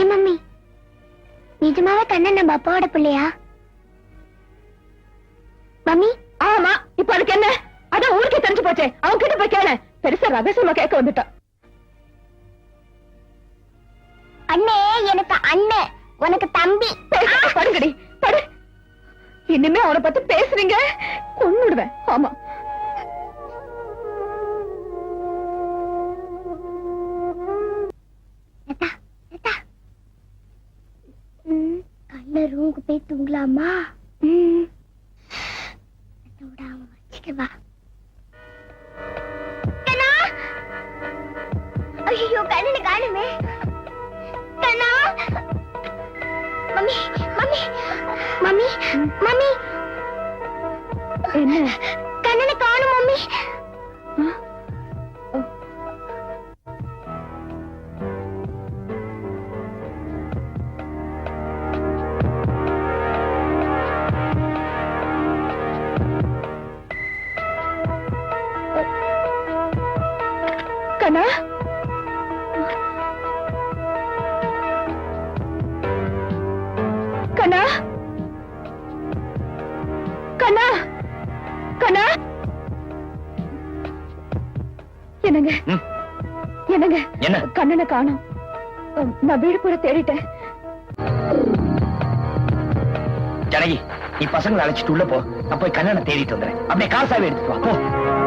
ஏன் மம்மி? நிஜமாவே கண்ணன் நம்ம அப்பாவோட பிள்ளையா? மம்மி? ஆமா இப்ப அதுக்கு என்ன? அதான் ஊருக்கே தெரிஞ்சு போச்சே. அவன் கிட்ட போய் கேள. பெருசா ரகசியமா கேட்க வந்துட்டான் அண்ணே எனக்கு அண்ணன் உனக்கு தம்பி. படுங்கடி. படு. இனிமே அவனை பத்தி பேசுறீங்க. கொன்னுடுவேன். ஆமா. கண்ண ரூமுக்கு போய் தூங்கலாமா? ம். விடாம வச்சுக்கவா கண்ணா! ஐயோ கண்ணனு காணுமே. கண்ணா! Mummy mummy mummy mummy. என்ன? கண்ணா கண்ணா? கண்ணா? கண்ணா? என்னங்க. என்னங்க? என்ன? கண்ணனை காணோம். நான் வீடு பூரா தேடிட்டேன். ஜனகி நீ பசங்களை அழைச்சிட்டு உள்ள போ. நான் போய் கண்ணனை தேடிட்டு வந்துறேன். அப்படியே காசாவே எடுத்துட்டு வா. போ.